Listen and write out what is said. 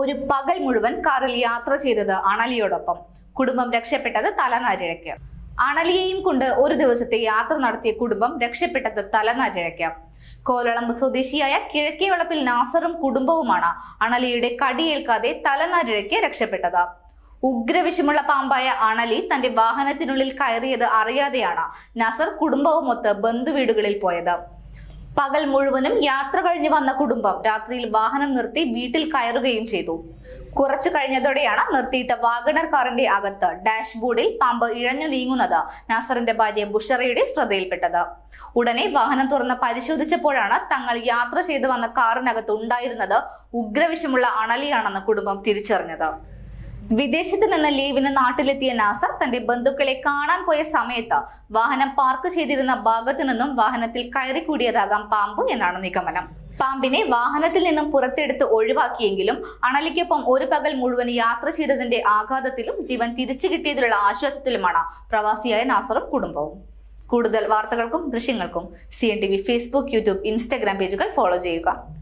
ഒരു പകൽ മുഴുവൻ കാറിൽ യാത്ര ചെയ്തത് അണലിയോടൊപ്പം. കുടുംബം രക്ഷപ്പെട്ടത് തലനാരിഴയ്ക്ക്. അണലിയെയും കൊണ്ട് ഒരു ദിവസത്തെ യാത്ര നടത്തിയ കുടുംബം രക്ഷപ്പെട്ടത് തലനാരിഴയ്ക്ക്. കോലളമ്പ് സ്വദേശിയായ കിഴക്കേ വളപ്പിൽ നാസറും കുടുംബവുമാണ് അണലിയുടെ കടിയേൽക്കാതെ തലനാരിഴയ്ക്ക് രക്ഷപ്പെട്ടത്. ഉഗ്രവിഷമുള്ള പാമ്പായ അണലി തന്റെ വാഹനത്തിനുള്ളിൽ കയറിയത് അറിയാതെയാണ് നസർ കുടുംബവുമൊത്ത് ബന്ധുവീടുകളിൽ പോയത്. പകൽ മുഴുവനും യാത്ര കഴിഞ്ഞു വന്ന കുടുംബം രാത്രിയിൽ വാഹനം നിർത്തി വീട്ടിൽ കയറുകയും ചെയ്തു. കുറച്ചു കഴിഞ്ഞതോടെയാണ് നിർത്തിയിട്ട വാഗണർ കാറിന്റെ അകത്ത് ഡാഷ്ബോർഡിൽ പാമ്പ് ഇഴഞ്ഞു നീങ്ങുന്നത് നാസറിന്റെ ഭാര്യ ബുഷറയുടെ ശ്രദ്ധയിൽപ്പെട്ടത്. ഉടനെ വാഹനം തുറന്ന് പരിശോധിച്ചപ്പോഴാണ് തങ്ങൾ യാത്ര ചെയ്തു വന്ന കാറിനകത്ത് ഉണ്ടായിരുന്നത് ഉഗ്രവിഷമുള്ള അണലിയാണെന്ന് കുടുംബം തിരിച്ചറിഞ്ഞത്. വിദേശത്ത് നിന്ന് ലീവിന് നാട്ടിലെത്തിയ നാസർ തന്റെ ബന്ധുക്കളെ കാണാൻ പോയ സമയത്ത് വാഹനം പാർക്ക് ചെയ്തിരുന്ന ഭാഗത്തു നിന്നും വാഹനത്തിൽ കയറി കൂടിയതാകാം പാമ്പ് എന്നാണ് നിഗമനം. പാമ്പിനെ വാഹനത്തിൽ നിന്നും പുറത്തെടുത്ത് ഒഴിവാക്കിയെങ്കിലും അണലിക്കൊപ്പം ഒരു പകൽ മുഴുവൻ യാത്ര ചെയ്തതിന്റെ ആഘാതത്തിലും ജീവൻ തിരിച്ചു കിട്ടിയതിലുള്ള ആശ്വാസത്തിലുമാണ് പ്രവാസിയായ നാസറും കുടുംബവും. കൂടുതൽ വാർത്തകൾക്കും ദൃശ്യങ്ങൾക്കും സി ഫേസ്ബുക്ക് യൂട്യൂബ് ഇൻസ്റ്റാഗ്രാം പേജുകൾ ഫോളോ ചെയ്യുക.